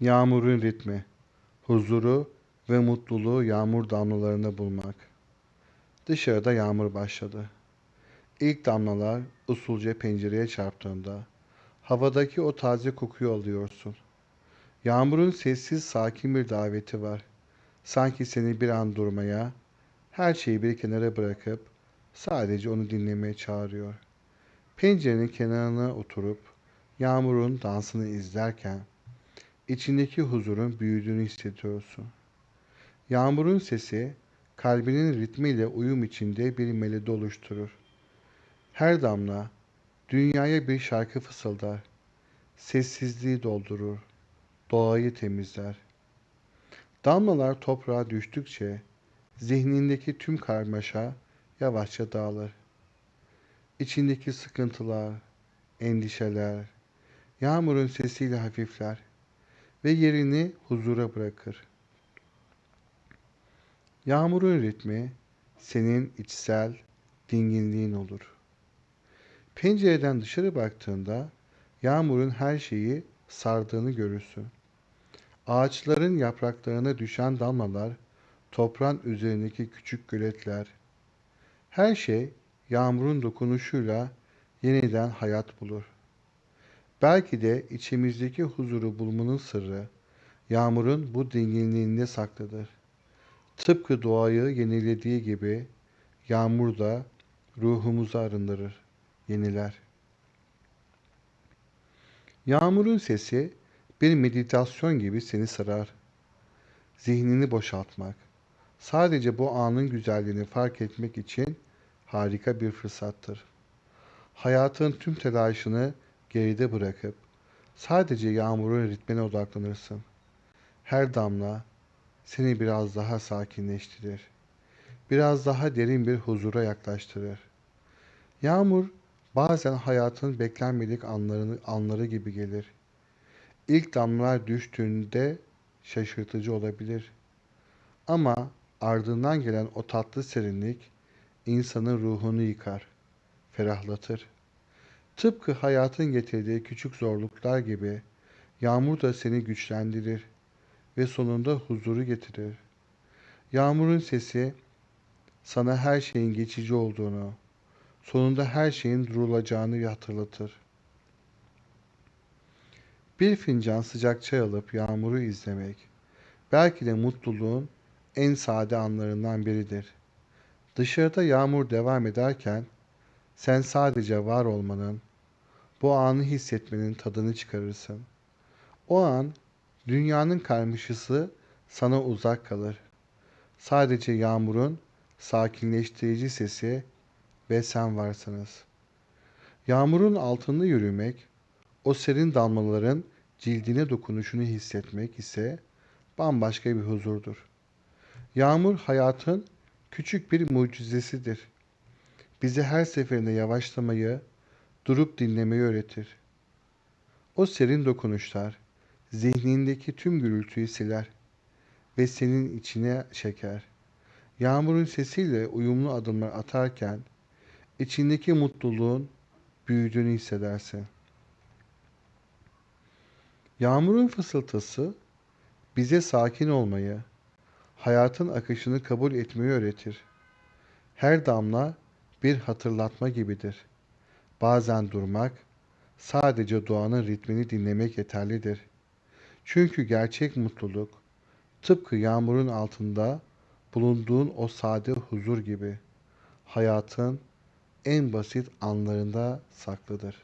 Yağmurun ritmi, huzuru ve mutluluğu yağmur damlalarında bulmak. Dışarıda yağmur başladı. İlk damlalar usulca pencereye çarptığında havadaki o taze kokuyu alıyorsun. Yağmurun sessiz sakin bir daveti var. Sanki seni bir an durmaya, her şeyi bir kenara bırakıp sadece onu dinlemeye çağırıyor. Pencerenin kenarına oturup yağmurun dansını izlerken içindeki huzurun büyüdüğünü hissediyorsun. Yağmurun sesi kalbinin ritmiyle uyum içinde bir melodi oluşturur. Her damla dünyaya bir şarkı fısıldar. Sessizliği doldurur. Doğayı temizler. Damlalar toprağa düştükçe zihnindeki tüm karmaşa yavaşça dağılır. İçindeki sıkıntılar, endişeler, yağmurun sesiyle hafifler ve yerini huzura bırakır. Yağmurun ritmi senin içsel dinginliğin olur. Pencereden dışarı baktığında yağmurun her şeyi sardığını görürsün. Ağaçların yapraklarına düşen damlalar, toprağın üzerindeki küçük göletler, her şey yağmurun dokunuşuyla yeniden hayat bulur. Belki de içimizdeki huzuru bulmanın sırrı yağmurun bu dinginliğinde saklıdır. Tıpkı doğayı yenilediği gibi yağmur da ruhumuzu arındırır, yeniler. Yağmurun sesi bir meditasyon gibi seni sarar. Zihnini boşaltmak, sadece bu anın güzelliğini fark etmek için harika bir fırsattır. Hayatın tüm telaşını geride bırakıp sadece yağmurun ritmine odaklanırsın. Her damla seni biraz daha sakinleştirir. Biraz daha derin bir huzura yaklaştırır. Yağmur bazen hayatın beklenmedik anlarını, anları gibi gelir. İlk damlalar düştüğünde şaşırtıcı olabilir. Ama ardından gelen o tatlı serinlik insanın ruhunu yıkar, ferahlatır. Tıpkı hayatın getirdiği küçük zorluklar gibi yağmur da seni güçlendirir ve sonunda huzuru getirir. Yağmurun sesi sana her şeyin geçici olduğunu, sonunda her şeyin durulacağını hatırlatır. Bir fincan sıcak çay alıp yağmuru izlemek belki de mutluluğun en sade anlarından biridir. Dışarıda yağmur devam ederken sen sadece var olmanın, bu anı hissetmenin tadını çıkarırsın. O an dünyanın karmaşası sana uzak kalır. Sadece yağmurun sakinleştirici sesi ve sen varsınız. Yağmurun altında yürümek, o serin damlaların cildine dokunuşunu hissetmek ise bambaşka bir huzurdur. Yağmur hayatın küçük bir mucizesidir. Bize her seferinde yavaşlamayı, durup dinlemeyi öğretir. O serin dokunuşlar zihnindeki tüm gürültüyü siler ve senin içine çeker. Yağmurun sesiyle uyumlu adımlar atarken içindeki mutluluğun büyüdüğünü hissedersin. Yağmurun fısıltısı bize sakin olmayı, hayatın akışını kabul etmeyi öğretir. Her damla bir hatırlatma gibidir. Bazen durmak, sadece doğanın ritmini dinlemek yeterlidir. Çünkü gerçek mutluluk tıpkı yağmurun altında bulunduğun o sade huzur gibi hayatın en basit anlarında saklıdır.